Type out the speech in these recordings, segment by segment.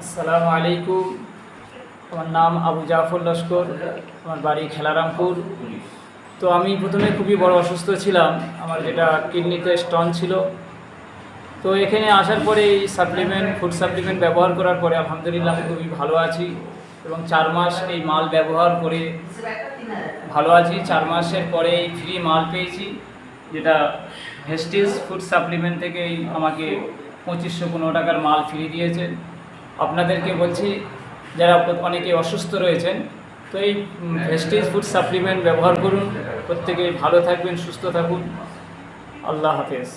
আসসালামু আলাইকুম। আমার নাম আবু জাফর লস্কর, আমার বাড়ি খেলারামপুর। তো আমি প্রথমে খুবই বড় অসুস্থ ছিলাম, আমার যেটা কিডনিতে স্টোন ছিল। তো এখানে আসার পরে এই সাপ্লিমেন্ট, ফুড সাপ্লিমেন্ট ব্যবহার করার পরে আলহামদুলিল্লাহ আমি খুবই ভালো আছি এবং চার মাস এই মাল ব্যবহার করে ভালো আছি। চার মাসের পরে এই ফ্রি মাল পেয়েছি, যেটা ভেস্টিজ ফুড সাপ্লিমেন্ট থেকে আমাকে পঁচিশশো পনেরো টাকার মাল ফ্রি দিয়েছে। আপনাদেরকে বলছি যারা অনেকে অসুস্থ রয়েছেন তো এই ভেস্টিজ ফুড সাপ্লিমেন্ট ব্যবহার করুন। প্রত্যেকে ভালো থাকবেন সুস্থ থাকুন। আল্লাহ হাফেজ।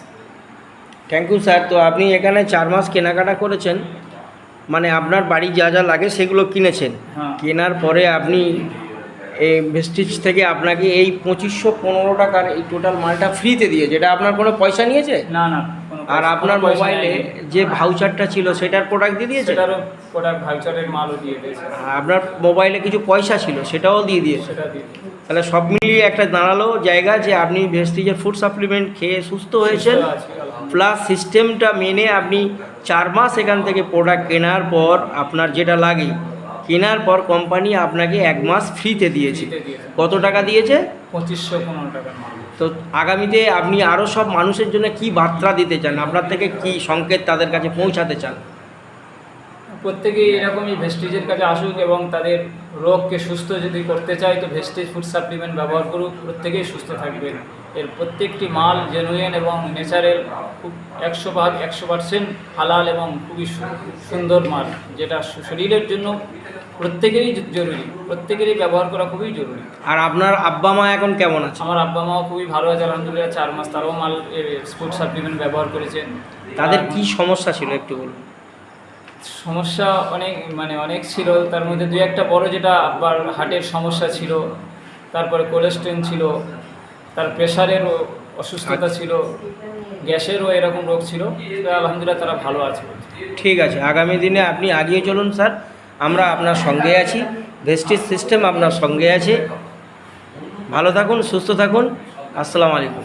থ্যাংক ইউ স্যার তো আপনি এখানে চার মাস কেনাকাটা করেছেন। মানে আপনার বাড়ি যা যা লাগে সেগুলো কিনেছেন। হ্যাঁ। কেনার পরে আপনি এই ভেস্টিজ থেকে আপনাকে এই পঁচিশশো পনেরো টাকার এই টোটাল মালটা ফ্রিতে দিয়ে যেটা আপনার কোনো পয়সা নিয়েছে? না না। আর আপনার মোবাইলে যে ভাউচারটা ছিল সেটার প্রোডাক্ট দিয়ে দিয়েছে? সেটারও প্রোডাক্ট ভাউচারের মালও দিয়ে দিয়েছে। আর আপনার মোবাইলে কিছু পয়সা ছিল সেটাও দিয়ে দিয়েছে? সেটা দিয়ে। তাহলে সব মিলিয়ে একটা দাঁড়াল জায়গা যে আপনি ভেস্টিজের ফুড সাপ্লিমেন্ট খেয়ে সুস্থ হয়েছেন। প্লাস সিস্টেমটা মেনে আপনি চার মাস এখান থেকে প্রোডাক্ট কেনার পর আপনার যেটা লাগে কেনার পর কোম্পানি আপনাকে এক মাস ফ্রিতে দিয়েছে। কত টাকা দিয়েছে? পঁচিশশো পনেরো টাকার মাল। তো আগামীতে আপনি আরও সব মানুষের জন্য কি বার্তা দিতে চান? আপনার থেকে কি সংকেত তাদের কাছে পৌঁছাতে চান? প্রত্যেকেই এরকমই ভেস্টিজের কাছে আসুক এবং তাদের রোগকে সুস্থ যদি করতে চায় তো ভেস্টিজ ফুড সাপ্লিমেন্ট ব্যবহার করুক। প্রত্যেকেই সুস্থ থাকবেন। এর প্রত্যেকটি মাল জেনুইন এবং ন্যাচারাল খুব একশো ভাগ একশো পার্সেন্ট হালাল এবং খুবই সুন্দর মাল যেটা শরীরের জন্য প্রত্যেকেরই জরুরি প্রত্যেকেরই ব্যবহার করা খুবই জরুরি। আর আপনার আব্বা মা এখন কেমন আছে? আমার আব্বা মাও খুবই ভালো আছে আলহামদুলিল্লাহ চার মাস তারাও মাল ফুড সাপ্লিমেন্ট ব্যবহার করেছেন তাদের কি সমস্যা ছিল একটু বলুন? সমস্যা অনেক মানে অনেক ছিল তার মধ্যে দুই একটা বড় যেটা আবার হার্টের সমস্যা ছিল তারপরে কোলেস্ট্রেন ছিল তার প্রেশারেরও অসুস্থতা ছিল, গ্যাসেরও এরকম রোগ ছিল আলহামদুলিল্লাহ তারা ভালো আছে ঠিক আছে, আগামী দিনে আপনি আগিয়ে চলুন স্যার, আমরা আপনার সঙ্গে আছি, ভেস্টিজ সিস্টেম আপনার সঙ্গে আছে। ভালো থাকুন, সুস্থ থাকুন, আসসালামু আলাইকুম।